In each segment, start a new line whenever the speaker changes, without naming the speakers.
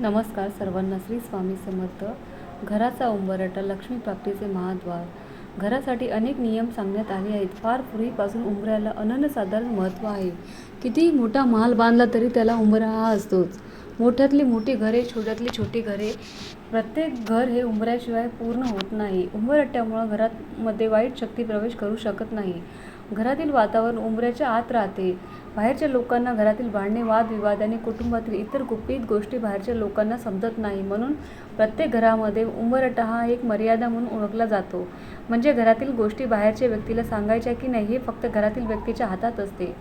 नमस्कार सर्वांना श्री स्वामी समर्थ. घराचा उंबरटा लक्ष्मी प्राप्तीचे महाद्वार. घरासाठी अनेक नियम सांगण्यात आले आहेत. फार पूर्वीपासून उंबऱ्याला अनन्यसाधारण महत्त्व आहे. कितीही मोठा महाल बांधला तरी त्याला उंबरा हा असतोच. मोठ्यातली मोठी घरे छोट्यातली छोटी घरे. प्रत्येक घर हे उंबऱ्याशिवाय पूर्ण होत नाही. उंबरट्यामुळं घरात मध्ये वाईट शक्ती प्रवेश करू शकत नाही. घरातील वातावरण उंबऱ्याच्या आत राहते. बाहेरच्या लोकांना घरातील भांडणे वादविवाद आणि कुटुंबातील इतर गुपित गोष्टी बाहेरच्या लोकांना समजत नाही. म्हणून प्रत्येक घरामध्ये उंबरटा हा एक मर्यादा म्हणून ओळखला जातो. म्हणजे घरातील गोष्टी बाहेरच्या व्यक्तीला सांगायच्या की नाही हे फक्त घरातील व्यक्तीच्या हातात असते.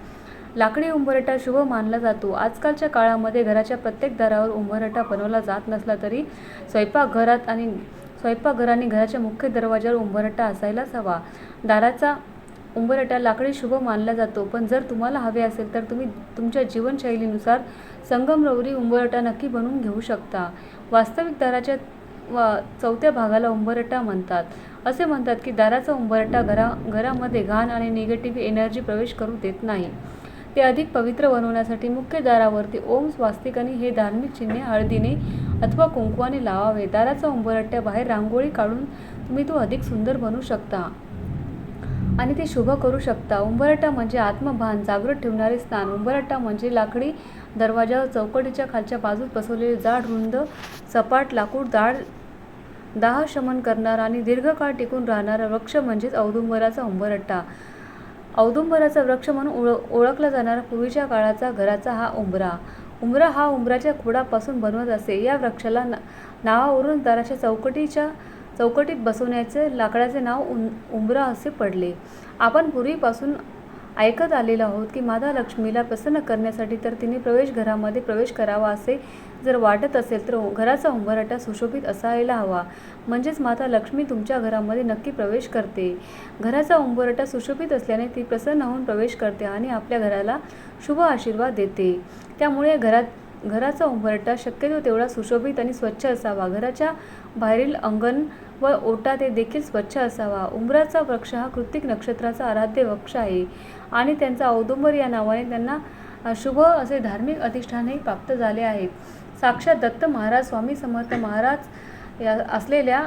लाकडी उंबरटा शुभ मानला जातो. आजकालच्या काळामध्ये घराच्या प्रत्येक दारावर उंबरटा बनवला जात नसला तरी स्वयंपाकघरात आणि स्वयंपाकघर आणि घराच्या मुख्य दरवाजावर उंबरटा असायलाच हवा. दाराचा उंबरटा लाकडी शुभ मानला जातो. पण जर तुम्हाला हवे असेल तर तुम्ही तुमच्या जीवनशैलीनुसार संगमरवरी उंबरटा नक्की बनवून घेऊ शकता. वास्तविक दाराच्या वा चौथ्या भागाला उंबरटा म्हणतात. असे म्हणतात की दाराचा उंबरटा घरा घरामध्ये घाण आणि निगेटिव्ह एनर्जी प्रवेश करू देत नाही. ते अधिक पवित्र बनवण्यासाठी मुख्य दारावरती ओम स्वास्तिक आणि हे धार्मिक चिन्हे हळदीने अथवा कुंकवाने लावावे. दाराचा उंबरट्या बाहेर रांगोळी काढून तुम्ही तो अधिक सुंदर बनवू शकता. आणि ते शुभ करू शकता. उंबरटा म्हणजे आत्मभान. जागृत ठेवणारे स्थान. उंबरटा म्हणजे लाकडी दरवाजावर चौकटीच्या खालच्या बाजूस बसवलेले जाड रुंद सपाट लाकूड जाड दाह शमन करणारा आणि दीर्घकाळ टिकून राहणारा वृक्ष म्हणजेच औदुंबराचा उंबरट्टा औदुंबराचा वृक्ष म्हणून ओळ ओळखला जाणारा पूर्वीच्या काळाचा घराचा हा उंबरा. उंबरा हा उंबराच्या खोडापासून बनवत असे. या वृक्षाला ना नावावरून दाराच्या चौकटीच्या चौकटीत बसवण्याचे लाकडाचे नाव उं उंबरा असे पडले. आपण पूर्वीपासून ऐकत आलेलो आहोत की माता लक्ष्मीला प्रसन्न करण्यासाठी तर तिने प्रवेश घरामध्ये प्रवेश करावा असे जर वाटत असेल तर घराचा उंबरटा सुशोभित असायला हवा. म्हणजेच माता लक्ष्मी तुमच्या घरामध्ये नक्की प्रवेश करते. घराचा उंबरटा सुशोभित असल्याने ती प्रसन्न होऊन प्रवेश करते आणि आपल्या घराला शुभ आशीर्वाद देते. त्यामुळे घरात घराचा उंबरटा शक्यतो तेवढा सुशोभित आणि स्वच्छ असावा. घराच्या बाहेरील अंगण व ओटा ते देखील स्वच्छ असावा. उंबराचा वृक्ष हा कृतिक नक्षत्राचा आराध्य वृक्ष आहे आणि त्यांचा औदुंबर या नावाने त्यांना शुभ असे धार्मिक अधिष्ठानही प्राप्त झाले आहे. साक्षात दत्त महाराज स्वामी समर्थ महाराज या असलेल्या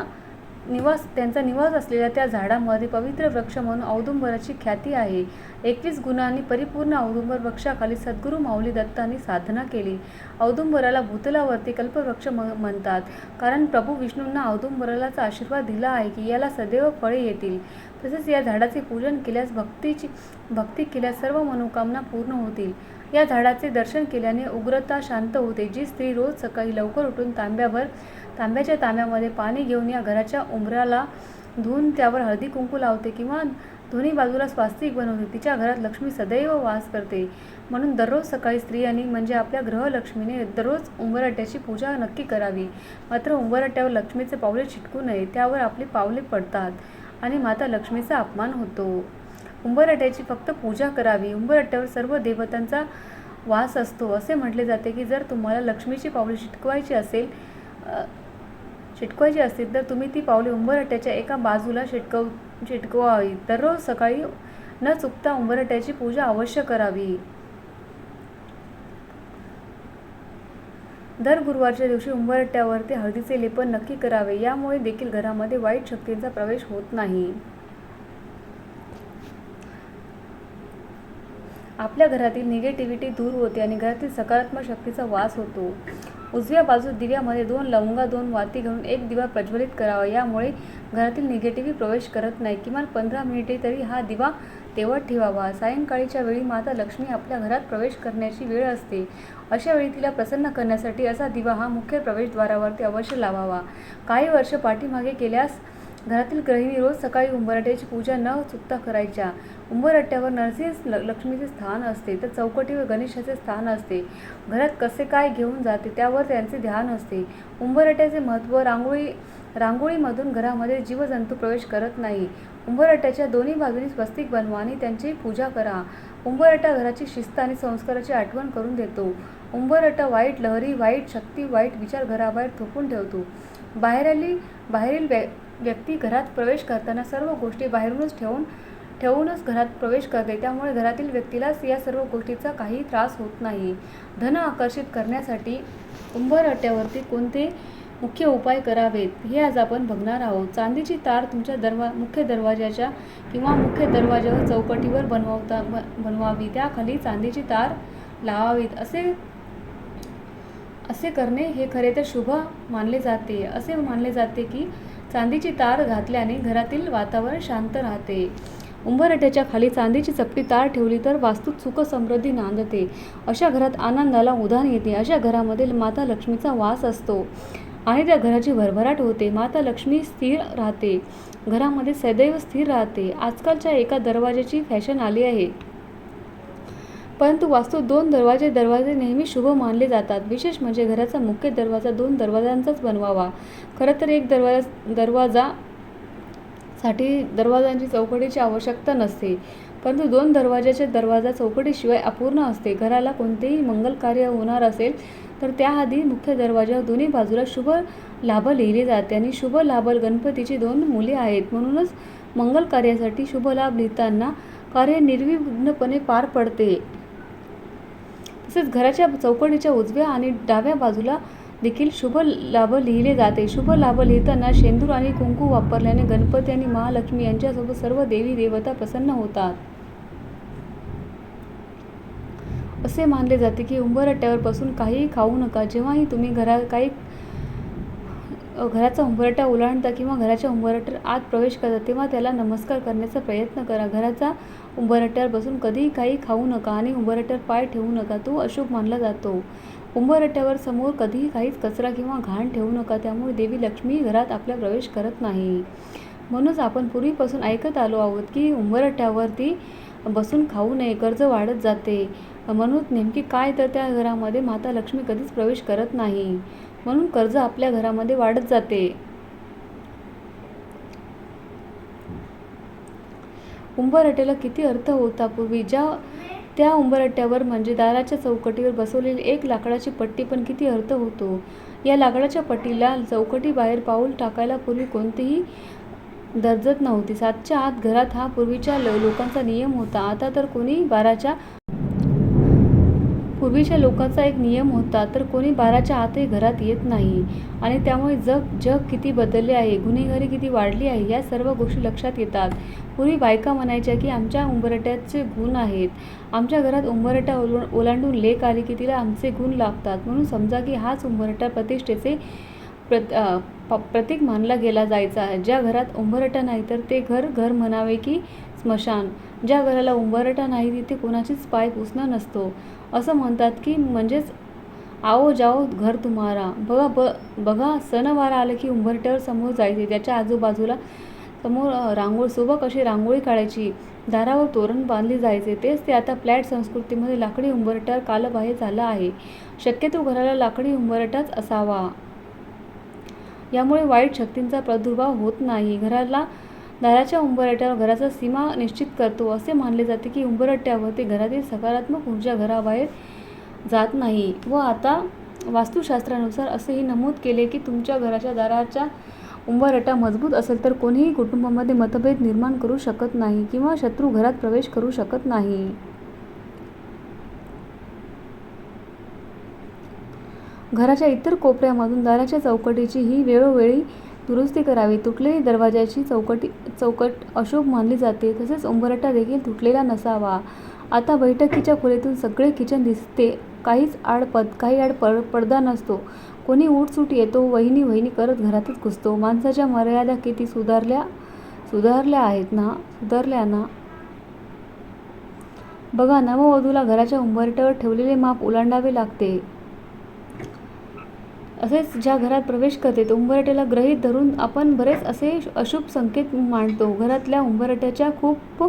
निवास त्यांचा निवास असलेल्या त्या झाडामध्ये पवित्र वृक्ष म्हणून औदुंबराची ख्याती आहे. एकवीस गुणांनी परिपूर्ण औदुंबर वृक्षाखाली सद्गुरू माऊली दत्तांनी साधना केली. औदुंबराला भूतलावरती कल्पवृक्ष म म्हणतात. कारण प्रभू विष्णूंना औदुंबरालाचा आशीर्वाद दिला आहे की याला सदैव फळे येतील. तसेच या झाडाचे पूजन केल्यास भक्तीची भक्ती केल्यास सर्व मनोकामना पूर्ण होतील. या झाडाचे दर्शन केल्याने उग्रता शांत होते. जी स्त्री रोज सकाळी लवकर उठून तांब्यावर तांब्याच्या तांब्यामध्ये पाणी घेऊन या घराच्या उंबराला धुवून त्यावर हळदी कुंकू लावते किंवा दोन्ही बाजूला स्वास्तिक बनवते. तिच्या घरात लक्ष्मी सदैव वास करते. म्हणून दररोज सकाळी स्त्रियांनी म्हणजे आपल्या ग्रहलक्ष्मीने दररोज उंबरट्याची पूजा नक्की करावी. मात्र उंबरट्यावर लक्ष्मीचे पावले चिटकू नये त्यावर आपली पावले पडतात आणि माता लक्ष्मीचा अपमान होतो. उंबरठ्याची फक्त पूजा करावी. उंबरठ्यावर सर्व देवतांचा वास असतो. असे म्हटले जाते की जर तुम्हाला लक्ष्मीची पावले शिटकवायची असेल शिटकवायची असतील तर तुम्ही ती पावले उंबरठ्याच्या एका बाजूला शिटकव शिटकवावी. दररोज सकाळी न चुकता उंबरठ्याची पूजा अवश्य करावी. दर गुरुवारच्या दिवशी उंबरट्यावरती हळदीचे लेपन नक्की करावे. यामुळे देखील घरामध्ये वाईट शक्तींचा प्रवेश होत नाही. आपल्या घरातील निगेटिव्हिटी दूर होते आणि घरातील सकारात्मक शक्तीचा वास होतो. उजव्या बाजूस दिव्यामध्ये दोन लवंगा दोन वाती घेऊन एक दिवा प्रज्वलित करावा. यामुळे घरातील निगेटिव्ही प्रवेश करत नाही. किमान पंधरा मिनिटे तरी हा दिवा तेवत ठेवावा. सायंकाळीच्या वेळी माता लक्ष्मी आपल्या घरात प्रवेश करण्याची वेळ असते. अशा वेळी तिला प्रसन्न करण्यासाठी असा दिवा हा मुख्य प्रवेशद्वारावरती अवश्य लावावा. काही वर्ष पाठीमागे केल्यास घरातील गृहिणी रोज सकाळी उंबरट्याची पूजा न चुकता करायच्या. उंबरट्यावर नरसिंह लक्ष्मीचे स्थान असते. तर चौकटीवर गणेशाचे स्थान असते. घरात कसे काय घेऊन जाते त्यावर त्यांचे ध्यान असते. उंबरट्याचे महत्त्व रांगोळी रांगोळीमधून घरामध्ये जीवजंतू प्रवेश करत नाही. उंबरट्याच्या दोन्ही बाजूनी स्वस्तिक बनवा आणि त्यांची पूजा करा. उंबरटा घराची शिस्त आणि संस्काराची आठवण करून देतो. उंबरटा वाईट लहरी वाईट शक्ती वाईट विचार घराबाहेर थोपून ठेवतो. बाहेरली बाहेरील व्य व्यक्ती घरात प्रवेश करताना सर्व गोष्टी बाहेरूनच ठेवून ठेवूनच घरात प्रवेश करते. त्यामुळे घरातील व्यक्तीलाच या सर्व गोष्टीचा काही त्रास होत नाही. धन आकर्षित करण्यासाठी उंबरठ्यावरती कोणते मुख्य उपाय करावेत हे आज आपण बघणार आहोत. चांदीची तार तुमच्या दरवा मुख्य दरवाजाच्या किंवा मुख्य दरवाजावर चौकटीवर बनवता बनवावी. त्याखाली चांदीची तार लावावीत. असे असे करणे हे खरे तर शुभ मानले जाते. असे मानले जाते की चांदीची तार घातल्याने घरातील वातावरण शांत राहते. उंबरठ्याच्या खाली चांदीची चपटी तार ठेवली तर वास्तूत सुख समृद्धी नांदते. अशा घरात आनंदाला उधाण येते. अशा घरामध्ये माता लक्ष्मीचा वास असतो. आणि त्या घराची भरभराट होते. माता लक्ष्मी स्थिर राहते. घरामध्ये सदैव स्थिर राहते. आजकालच्या एका दरवाजाची फॅशन आली आहे. परंतु वास्तू दोन दरवाजे दरवाजे नेहमी शुभ मानले जातात. विशेष म्हणजे घराचा मुख्य दरवाजा दोन दरवाजांचाच बनवावा. खरं तर एक दरवाजा दरवाजा साठी दरवाजांची चौकटीची आवश्यकता नसते. परंतु दोन दरवाजाचे दरवाजा चौकटीशिवाय अपूर्ण असते. घराला कोणतेही मंगल कार्य होणार असेल तर त्याआधी मुख्य दरवाजा दोन्ही बाजूला शुभ लाभ लिहिले जाते आणि शुभ लाभ गणपतीची दोन मुले आहेत. म्हणूनच मंगल कार्यासाठी शुभ लाभ लिहिताना कार्य निर्विघ्नपणे पार पडते. तसेच घराच्या चौकटीच्या उजव्या आणि डाव्या बाजूला देखील शुभ लाभ लिहिले जाते. शुभ लाभ लिहिताना शेंदूर आणि कुंकू वापरल्याने गणपती आणि महालक्ष्मी यांच्यासोबत सर्व देवी देवता प्रसन्न होतात. असे मानले जाते की उंबरट्यावर बसून काहीही खाऊ नका. जेव्हाही तुम्ही घरा काही घराचा उंबरठा ओलांडता किंवा घराच्या उंबरट्यावर आत प्रवेश करता तेव्हा त्याला नमस्कार करण्याचा प्रयत्न करा. घराचा उंबरट्यावर बसून कधीही काही खाऊ नका आणि उंबरट्यावर पाय ठेवू नका. तो अशुभ मानला जातो. उंबरठ्यावर समोर कधीही काहीच कचरा किंवा घाण ठेवू नका त्यामुळे देवी लक्ष्मी घरात आपला प्रवेश करत नाही. म्हणूनच आपण पूर्वीपासून ऐकत आलो आहोत की उंबरठ्यावरती बसून खाऊ नये कर्ज वाढत जाते. म्हणून नेमकी काय तर त्या घरामध्ये माता लक्ष्मी कधीच प्रवेश करत नाही. म्हणून कर्ज आपल्या घरामध्ये वाढत जाते. उंबरठ्याला किती अर्थ होता पूर्वी? ज्या त्या उंबरठ्यावर म्हणजे दाराच्या चौकटीवर बसवलेली एक लाकडाची पट्टी पण किती अर्थ होतो. या लाकडाच्या पट्टीला चौकटी बाहेर पाऊल टाकायला पूर्वी कोणतीही दर्जत नव्हती. सातच्या आत घरात हा पूर्वीच्या लोकांचा नियम होता. आता तर कोणी बाराच्या पूर्वीच्या लोकांचा एक नियम होता तर कोणी बाराच्या आतही घरात येत नाही. आणि त्यामुळे जग जग किती बदलले आहे गुन्हेगारी किती वाढली आहे या सर्व गोष्टी लक्षात येतात. पूर्वी बायका म्हणायच्या की आमच्या उंबरट्याचे गुण आहेत. आमच्या घरात उंबरटा ओल ओलांडून लेक आली की तिला आमचे गुण लागतात. म्हणून समजा की हाच उंबरटा प्रतिष्ठेचे प्रत प- प्रतीक मानला गेला जायचा. ज्या घरात उंबरटा नाही तर ते घर घर म्हणावे की स्मशान. ज्या घराला उंबरटा नाही तिथे कोणाचीच पाय पुसणं नसतो. असं म्हणतात की म्हणजेच आओ जाओ घर तुम्हारा. बघा ब बघा सणवार आलं की उंबरट्यावर समोर जायचे. त्याच्या आजूबाजूला समोर रांगोळ सोबत अशी रांगोळी काढायची? दारावर तोरण बांधले जायचे. तेच ते आता फ्लॅट संस्कृतीमध्ये लाकडी उंबरट्यावर कालबाह्य झालं आहे. शक्यतो घराला लाकडी उंबरटाच असावा. यामुळे वाईट शक्तींचा प्रादुर्भाव होत नाही. घराला दाराच्या उंबरट्यावर घराचा सीमा निश्चित करतो असे मानले जाते की उंबरट्यावरती घरातील सकारात्मक ऊर्जा घराबाहेर जात नाही. व आता वास्तुशास्त्रानुसार असेही नमूद केले की तुमच्या घराच्या दाराच्या उंबरटा मजबूत असेल तर कोणीही कुटुंबामध्ये मतभेद निर्माण करू शकत नाही किंवा शत्रू घरात प्रवेश करू शकत नाही. घराच्या इतर कोपऱ्यामधून दाराच्या चौकटीची ही वेळोवेळी दुरुस्ती करावी. तुटलेली दरवाजाची चौकटी चौकट अशुभ मानली जाते. तसेच उंबरटा देखील तुटलेला नसावा. आता बैठकीच्या खोलीतून सगळे किचन दिसते. काहीच आडपद काही आड पड पडदा नसतो. कोणी उठसूट येतो वहिनी वहिनी करत घरातच घुसतो. माणसाच्या मर्यादा किती सुधारल्या सुधारल्या आहेत ना सुधारल्या ना? बघा नववधूला घराच्या उंबरट्यावर ठेवलेले माप ओलांडावे लागते. असेच ज्या घरात प्रवेश करते तो उंबरट्याला ग्रहित धरून आपण बरेच असे अशुभ संकेत मांडतो. घरातल्या उंबरट्याच्या खूप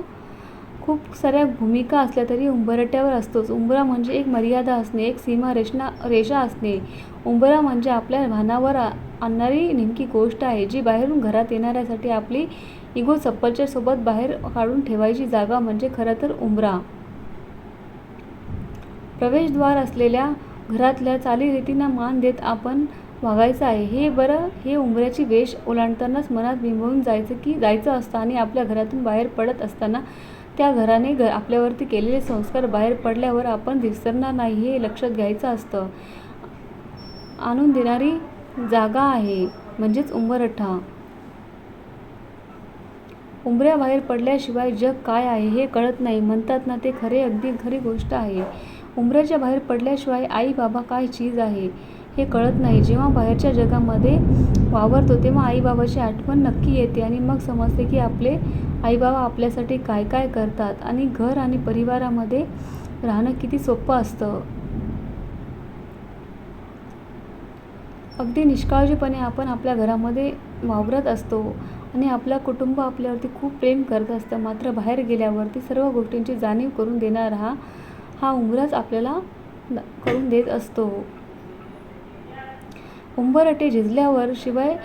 खूप साऱ्या भूमिका असल्या तरी उंबरट्यावर असतोच. उंबरा म्हणजे एक मर्यादा असणे एक सीमा रेषना रेषा असणे. उंबरा म्हणजे आपल्या भानावर आणणारी नेमकी गोष्ट आहे जी बाहेरून घरात येणाऱ्यासाठी आपली इगो चप्पलच्या सोबत बाहेर काढून ठेवायची जागा म्हणजे खरं तर उंबरा. प्रवेशद्वार असलेल्या घरातल्या चालीरीतींना मान देत आपण वागायचं आहे. हे बरं हे उंबऱ्याची वेश ओलांडतानाच मनात बिंबवून जायचं की जायचं असतं आणि आपल्या घरातून बाहेर पडत असताना त्या घराने घ आपल्यावरती केलेले संस्कार बाहेर पडल्यावर आपण विसरणार नाही हे लक्षात घ्यायचं असतं. आणून देणारी जागा आहे म्हणजेच उंबरठा. उंबऱ्याबाहेर पडल्याशिवाय जग काय आहे हे कळत नाही. म्हणतात ना ते खरे अगदी खरी गोष्ट आहे. उंबऱ्याच्या बाहेर पडल्याशिवाय आई बाबा काय चीज आहे हे कळत नाही. जेव्हा बाहेरच्या जगामध्ये वावरतो तेव्हा आईबाबाची आठवण नक्की येते आणि मग समजते की आपले आईबाबा आपल्यासाठी काय काय करतात आणि घर आणि परिवारामध्ये राहणं किती सोपं असतं. अगदी निष्काळजीपणे आपण आपल्या घरामध्ये वावरत असतो आणि आपलं कुटुंब आपल्यावरती खूप प्रेम करत असतं. मात्र बाहेर गेल्यावरती सर्व गोष्टींची जाणीव करून देणारा हा हा उंबराच आपल्याला करून देत असतो. उंबरटे झिजल्यावर शिवाय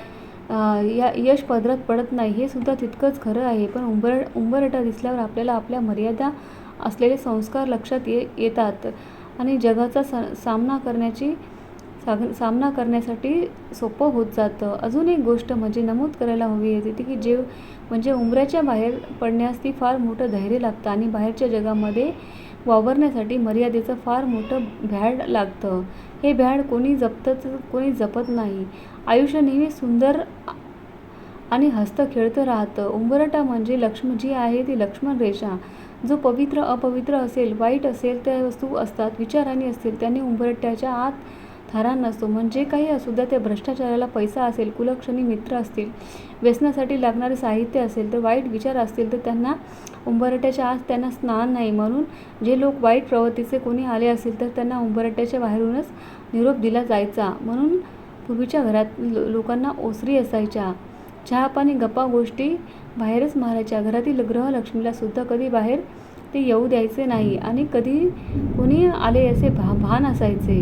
या यश पदरात पडत नाही हे सुद्धा तितकंच खरं आहे. पण उंबर उंबरटा दिसल्यावर आपल्याला आपल्या मर्यादा असलेले संस्कार लक्षात ये येतात. आणि जगाचा सा सामना करण्याची साग सामना करण्यासाठी सोपं होत जातं. अजून एक गोष्ट म्हणजे नमूद करायला हवी येते ती की जेव म्हणजे उंबऱ्याच्या बाहेर पडण्यास ती फार मोठं धैर्य लागतं. आणि बाहेरच्या जगामध्ये वावरण्यासाठी मर्यादेचं फार मोठं भ्याड लागतं. हे भ्याड कोणी जपतच कोणी जपत नाही. आयुष्य नेहमी सुंदर आणि हस्त खेळतं राहतं. उंबरटा म्हणजे लक्ष्मी जी आहे ती लक्ष्मण रेषा. जो पवित्र अपवित्र असेल वाईट असेल त्या वस्तू असतात विचारांनी असतील त्यांनी उंबरट्याच्या आत थारा नसतो. म्हणजे काही असू द्या त्या भ्रष्टाचाराला पैसा असेल कुलक्षणी मित्र असतील व्यसनासाठी लागणारे साहित्य असेल तर वाईट विचार असतील तर त्यांना उंबरट्याच्या आज त्यांना स्नान नाही म्हणून जे लोक वाईट प्रवृत्तीचे कोणी आले असेल तर त्यांना उंबरट्याच्या बाहेरूनच निरोप दिला जायचा. म्हणून पूर्वीच्या घरात लो लोकांना ओसरी असायच्या. चहा पाणी गप्पा गोष्टी बाहेरच मारायच्या. घरातील ग्रहलक्ष्मीला सुद्धा कधी बाहेर ते येऊ द्यायचे नाही आणि कधी कोणी आले असे भा भान असायचे.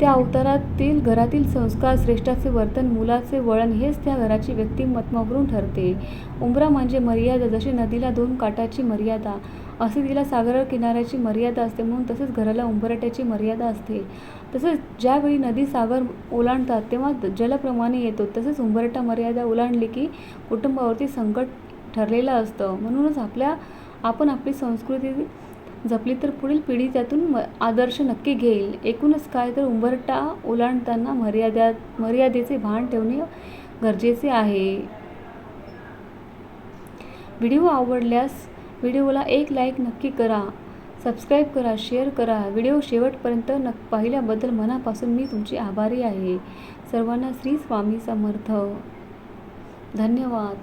त्या अवतारातील घरातील संस्कार श्रेष्ठाचे वर्तन मुलाचे वळण हेच त्या घराची व्यक्तिमत्वावरून ठरते. उंबरा म्हणजे मर्यादा जशी नदीला दोन काठाची मर्यादा असे तिला सागर किनाऱ्याची मर्यादा असते म्हणून तसेच घराला उंबरट्याची मर्यादा असते. तसेच ज्यावेळी नदी सागर ओलांडतात तेव्हा जलप्रमाणे येतो. तसेच उंबरटा मर्यादा ओलांडली की कुटुंबावरती संकट ठरलेलं असतं. म्हणूनच आपल्या आपण आपली संस्कृती जपली तर पुढील पिढी त्यातून म आदर्श नक्की घेईल. एकूणच काय तर उंबरटा ओलांडताना मर्यादा मर्यादेचे भान ठेवणे गरजेचे आहे. व्हिडिओ आवडल्यास व्हिडिओला एक लाईक नक्की करा. सबस्क्राईब करा शेअर करा. व्हिडिओ शेवटपर्यंत नक् पाहिल्याबद्दल मनापासून मी तुमची आभारी आहे. सर्वांना श्री स्वामी समर्थ. धन्यवाद.